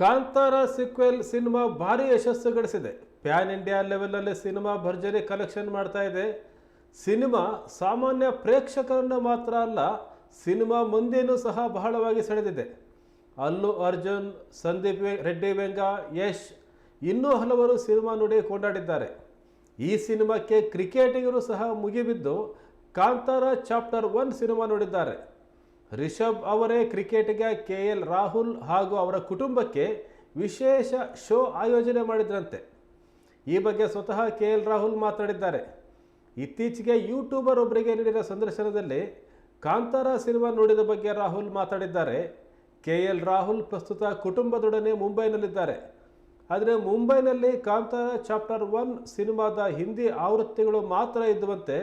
Kantara SQL cinema ಭಾರಿ ಯಶಸ್ಸು ಗಳಿಸಿದೆ. ಪ್ಯಾನ್ ಇಂಡಿಯಾ ಲೆವೆಲಲ್ಲಿ ಸಿನಿಮಾ ಭರ್ಜರಿ ಕಲೆಕ್ಷನ್ ಮಾಡ್ತಾ ಇದೆ. ಸಿನಿಮಾ ಸಾಮಾನ್ಯ ಪ್ರೇಕ್ಷಕರನ್ನು ಮಾತ್ರ ಅಲ್ಲ, ಸಿನಿಮಾ ಮುಂದೆನೂ ಸಹ ಬಹಳವಾಗಿ ಸೆಳೆದಿದೆ. ಅಲ್ಲು ಅರ್ಜುನ್, ಸಂದೀಪ್ ರೆಡ್ಡಿ ವೆಂಗ, ಯಶ್ ಇನ್ನೂ ಹಲವರು ಸಿನಿಮಾ ನೋಡಿ ಕೊಂಡಾಡಿದ್ದಾರೆ. ಈ ಸಿನಿಮಾಕ್ಕೆ ಕ್ರಿಕೆಟಿಗರು ಸಹ ಮುಗಿಬಿದ್ದು ಕಾಂತಾರ ಚಾಪ್ಟರ್ ಒನ್ ಸಿನಿಮಾ ನೋಡಿದ್ದಾರೆ. ರಿಷಬ್ ಅವರೇ ಕ್ರಿಕೆಟ್ಗೆ ಕೆ ಎಲ್ ರಾಹುಲ್ ಹಾಗೂ ಅವರ ಕುಟುಂಬಕ್ಕೆ ವಿಶೇಷ ಶೋ ಆಯೋಜನೆ ಮಾಡಿದ್ರಂತೆ. ಈ ಬಗ್ಗೆ ಸ್ವತಃ ಕೆ ಎಲ್ ರಾಹುಲ್ ಮಾತನಾಡಿದ್ದಾರೆ. ಇತ್ತೀಚೆಗೆ ಯೂಟ್ಯೂಬರ್ ಒಬ್ಬರಿಗೆ ನೀಡಿದ ಸಂದರ್ಶನದಲ್ಲಿ ಕಾಂತಾರ ಸಿನಿಮಾ ನೋಡಿದ ಬಗ್ಗೆ ರಾಹುಲ್ ಮಾತಾಡಿದ್ದಾರೆ ಕೆ ಎಲ್ ರಾಹುಲ್ ಪ್ರಸ್ತುತ ಕುಟುಂಬದೊಡನೆ ಮುಂಬೈನಲ್ಲಿದ್ದಾರೆ. ಆದರೆ ಮುಂಬೈನಲ್ಲಿ ಕಾಂತಾರ ಚಾಪ್ಟರ್ ಒನ್ ಸಿನಿಮಾದ ಹಿಂದಿ ಆವೃತ್ತಿಗಳು ಮಾತ್ರ ಇದ್ದುವಂತೆ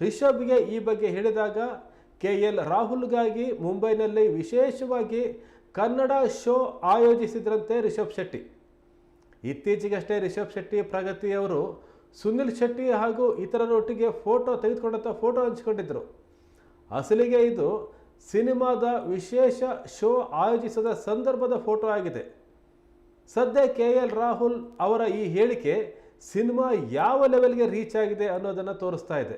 ರಿಷಬ್ಗೆ ಈ ಬಗ್ಗೆ ಹೇಳಿದಾಗ ಕೆ ಎಲ್ ರಾಹುಲ್ಗಾಗಿ ಮುಂಬೈನಲ್ಲಿ ವಿಶೇಷವಾಗಿ ಕನ್ನಡ ಶೋ ಆಯೋಜಿಸಿದ್ರಂತೆ ರಿಷಬ್ ಶೆಟ್ಟಿ. ಇತ್ತೀಚೆಗಷ್ಟೇ ರಿಷಬ್ ಶೆಟ್ಟಿ ಪ್ರಗತಿಯವರು ಸುನಿಲ್ ಶೆಟ್ಟಿ ಹಾಗೂ ಇತರರೊಟ್ಟಿಗೆ ಫೋಟೋ ತೆಗೆದುಕೊಂಡಂಥ ಫೋಟೋ ಹಂಚಿಕೊಂಡಿದ್ದರು. ಅಸಲಿಗೆ ಇದು ಸಿನಿಮಾದ ವಿಶೇಷ ಶೋ ಆಯೋಜಿಸಿದ ಸಂದರ್ಭದ ಫೋಟೋ ಆಗಿದೆ. ಸದ್ಯ ಕೆ ಎಲ್ ರಾಹುಲ್ ಅವರ ಈ ಹೇಳಿಕೆ ಸಿನಿಮಾ ಯಾವ ಲೆವೆಲ್ಗೆ ರೀಚ್ ಆಗಿದೆ ಅನ್ನೋದನ್ನು ತೋರಿಸ್ತಾ ಇದೆ.